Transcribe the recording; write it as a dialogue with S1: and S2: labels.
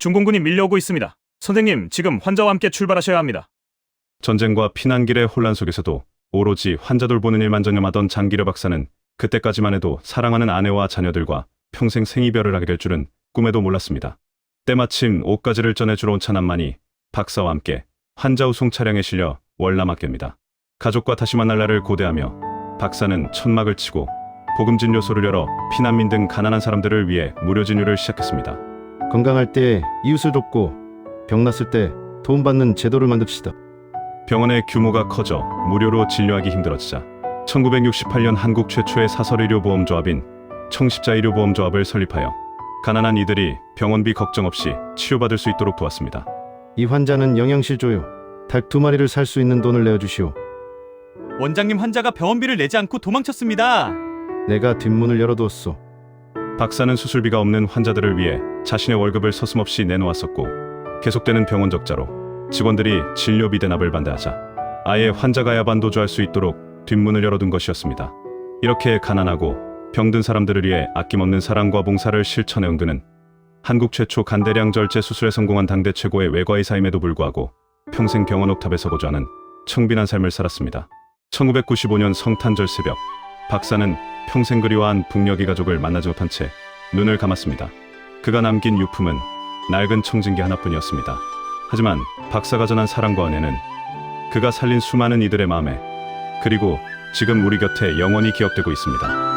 S1: 중공군이 밀려오고 있습니다. 선생님, 지금 환자와 함께 출발하셔야 합니다.
S2: 전쟁과 피난길의 혼란 속에서도 오로지 환자 돌보는 일만 전념하던 장기려 박사는 그때까지만 해도 사랑하는 아내와 자녀들과 평생 생이별을 하게 될 줄은 꿈에도 몰랐습니다. 때마침 옷가지를 전해주러 온 차남만이 박사와 함께 환자 후송 차량에 실려 월남 학교입니다. 가족과 다시 만날 날을 고대하며 박사는 천막을 치고 복음 진료소를 열어 피난민 등 가난한 사람들을 위해 무료 진료를 시작했습니다.
S3: 건강할 때 이웃을 돕고 병났을 때 도움받는 제도를 만듭시다.
S2: 병원의 규모가 커져 무료로 진료하기 힘들어지자 1968년 한국 최초의 사설의료보험조합인 청십자의료보험조합을 설립하여 가난한 이들이 병원비 걱정 없이 치료받을 수 있도록 도왔습니다.
S3: 이 환자는 영양실 줘요. 닭 두 마리를 살 수 있는 돈을 내어주시오.
S4: 원장님 환자가 병원비를 내지 않고 도망쳤습니다.
S3: 내가 뒷문을 열어두었소.
S2: 박사는 수술비가 없는 환자들을 위해 자신의 월급을 서슴없이 내놓았었고 계속되는 병원 적자로 직원들이 진료비 대납을 반대하자 아예 환자가 야반 도주할 수 있도록 뒷문을 열어둔 것이었습니다. 이렇게 가난하고 병든 사람들을 위해 아낌없는 사랑과 봉사를 실천해온 그는 한국 최초 간대량 절제 수술에 성공한 당대 최고의 외과의사임에도 불구하고 평생 병원 옥탑에서 거주하는 청빈한 삶을 살았습니다. 1995년 성탄절 새벽 박사는 평생 그리워한 북녘이 가족을 만나지 못한 채 눈을 감았습니다. 그가 남긴 유품은 낡은 청진기 하나뿐이었습니다. 하지만 박사가 전한 사랑과 은혜는 그가 살린 수많은 이들의 마음에 그리고 지금 우리 곁에 영원히 기억되고 있습니다.